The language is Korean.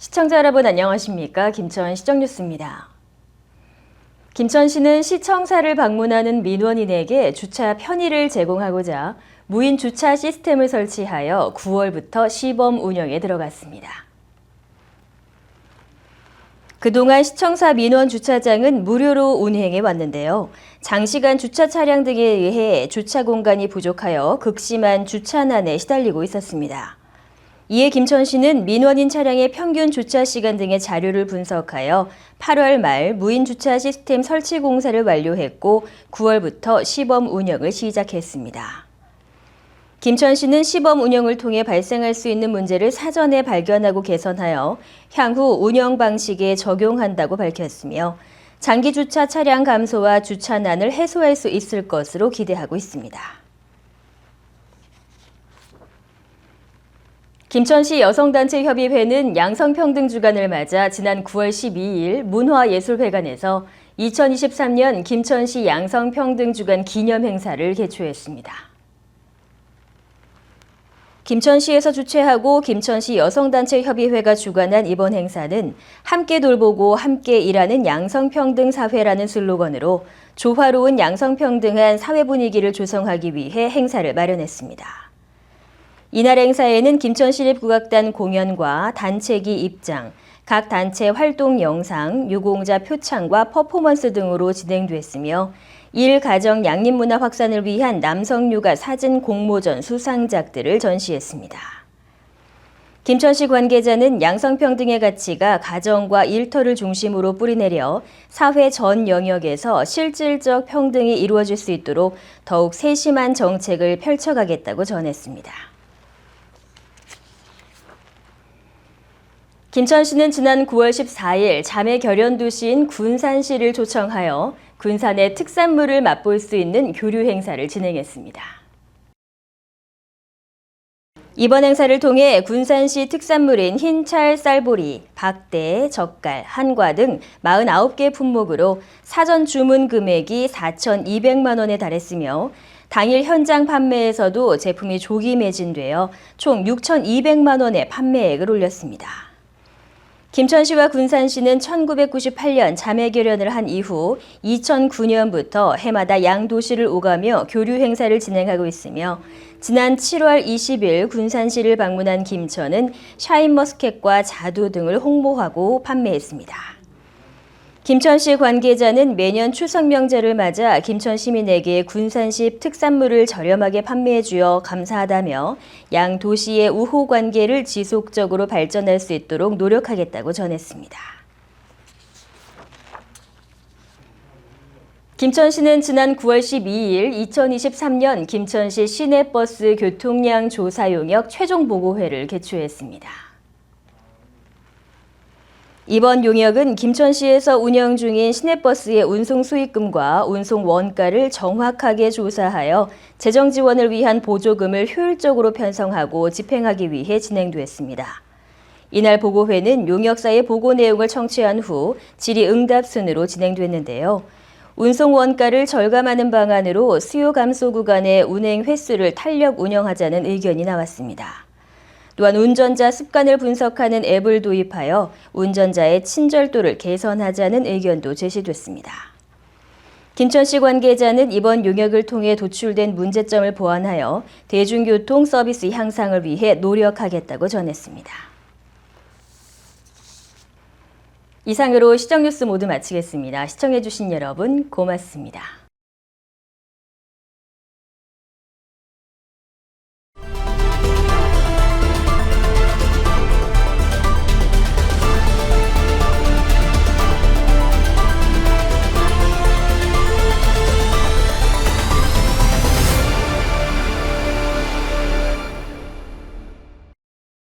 시청자 여러분 안녕하십니까? 김천 시정뉴스입니다. 김천시는 시청사를 방문하는 민원인에게 주차 편의를 제공하고자 무인 주차 시스템을 설치하여 9월부터 시범 운영에 들어갔습니다. 그동안 시청사 민원 주차장은 무료로 운행해 왔는데요. 장시간 주차 차량 등에 의해 주차 공간이 부족하여 극심한 주차난에 시달리고 있었습니다. 이에 김천 시는 민원인 차량의 평균 주차 시간 등의 자료를 분석하여 8월 말 무인 주차 시스템 설치 공사를 완료했고 9월부터 시범 운영을 시작했습니다. 김천 시는 시범 운영을 통해 발생할 수 있는 문제를 사전에 발견하고 개선하여 향후 운영 방식에 적용한다고 밝혔으며 장기 주차 차량 감소와 주차난을 해소할 수 있을 것으로 기대하고 있습니다. 김천시 여성단체협의회는 양성평등 주간을 맞아 지난 9월 12일 문화예술회관에서 2023년 김천시 양성평등 주간 기념 행사를 개최했습니다. 김천시에서 주최하고 김천시 여성단체협의회가 주관한 이번 행사는 함께 돌보고 함께 일하는 양성평등 사회라는 슬로건으로 조화로운 양성평등한 사회 분위기를 조성하기 위해 행사를 마련했습니다. 이날 행사에는 김천시립국악단 공연과 단체기 입장, 각 단체 활동 영상, 유공자 표창과 퍼포먼스 등으로 진행됐으며 일 가정 양립 문화 확산을 위한 남성 육아 사진 공모전 수상작들을 전시했습니다. 김천시 관계자는 양성평등의 가치가 가정과 일터를 중심으로 뿌리내려 사회 전 영역에서 실질적 평등이 이루어질 수 있도록 더욱 세심한 정책을 펼쳐가겠다고 전했습니다. 김천 시는 지난 9월 14일 자매 결연 도시인 군산시를 초청하여 군산의 특산물을 맛볼 수 있는 교류 행사를 진행했습니다. 이번 행사를 통해 군산시 특산물인 흰찰 쌀보리, 박대, 젓갈, 한과 등 49개 품목으로 사전 주문 금액이 4,200만 원에 달했으며 당일 현장 판매에서도 제품이 조기 매진되어 총 6,200만 원의 판매액을 올렸습니다. 김천 시와 군산 시는 1998년 자매 결연을 한 이후 2009년부터 해마다 양 도시를 오가며 교류 행사를 진행하고 있으며 지난 7월 20일 군산시를 방문한 김천은 샤인머스켓과 자두 등을 홍보하고 판매했습니다. 김천시 관계자는 매년 추석 명절을 맞아 김천 시민에게 군산시 특산물을 저렴하게 판매해 주어 감사하다며 양 도시의 우호 관계를 지속적으로 발전할 수 있도록 노력하겠다고 전했습니다. 김천시는 지난 9월 12일 2023년 김천시 시내버스 교통량 조사 용역 최종 보고회를 개최했습니다. 이번 용역은 김천시에서 운영 중인 시내버스의 운송 수익금과 운송 원가를 정확하게 조사하여 재정 지원을 위한 보조금을 효율적으로 편성하고 집행하기 위해 진행됐습니다. 이날 보고회는 용역사의 보고 내용을 청취한 후 질의 응답 순으로 진행됐는데요. 운송 원가를 절감하는 방안으로 수요 감소 구간의 운행 횟수를 탄력 운영하자는 의견이 나왔습니다. 또한 운전자 습관을 분석하는 앱을 도입하여 운전자의 친절도를 개선하자는 의견도 제시됐습니다. 김천시 관계자는 이번 용역을 통해 도출된 문제점을 보완하여 대중교통 서비스 향상을 위해 노력하겠다고 전했습니다. 이상으로 시정뉴스 모두 마치겠습니다. 시청해주신 여러분 고맙습니다.